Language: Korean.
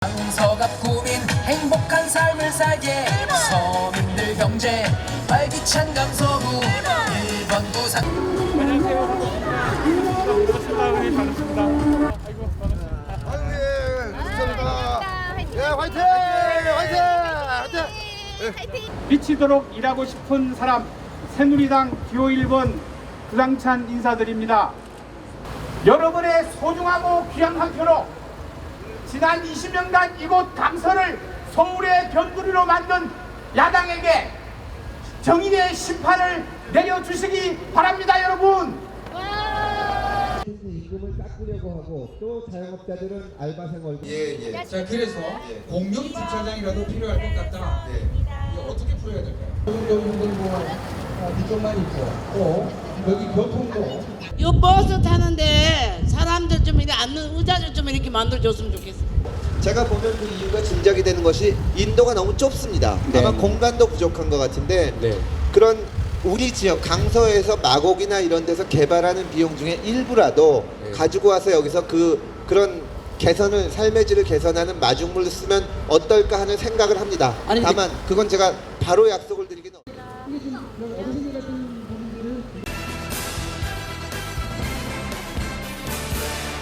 강서가 꾸민 행복한 삶을 살게 서민들 경제 활기찬 강서구 1번 부산 반갑습니다. 반갑습니다. 아이고, 반갑습니다. 아유 예 감사합니다. 예 화이팅 화이팅 화이팅. 미치도록 일하고 싶은 사람 새누리당 기호 1번 구상찬 인사드립니다. 여러분의 소중하고 귀한 한 표로 지난 20년간 이곳 강서를 서울의 변두리로 만든 야당에게 정의의 심판을 내려주시기 바랍니다 여러분 임금을 깎으려고 하고 또 자영업자들은 알바생 월급 예 예. 자 그래서 공영 주차장이라도 필요할 것 같다. 이거 어떻게 풀어야 될까요? 여기들 뭐 이쪽만 있고 또 여기 교통도 이 버스 타는데 사람들 좀 이렇게 앉는 의자를 좀 이렇게 만들어줬으면 좋겠어. 제가 보면 그 이유가 짐작이 되는 것이 인도가 너무 좁습니다. 아마 공간도 부족한 것 같은데 그런 우리 지역 강서에서 마곡이나 이런 데서 개발하는 비용 중에 일부라도 가지고 와서 여기서 그 그런 개선을 삶의 질을 개선하는 마중물을 쓰면 어떨까 하는 생각을 합니다. 아니, 다만 그건 제가 바로 약속을 드리기는 어르신들 같은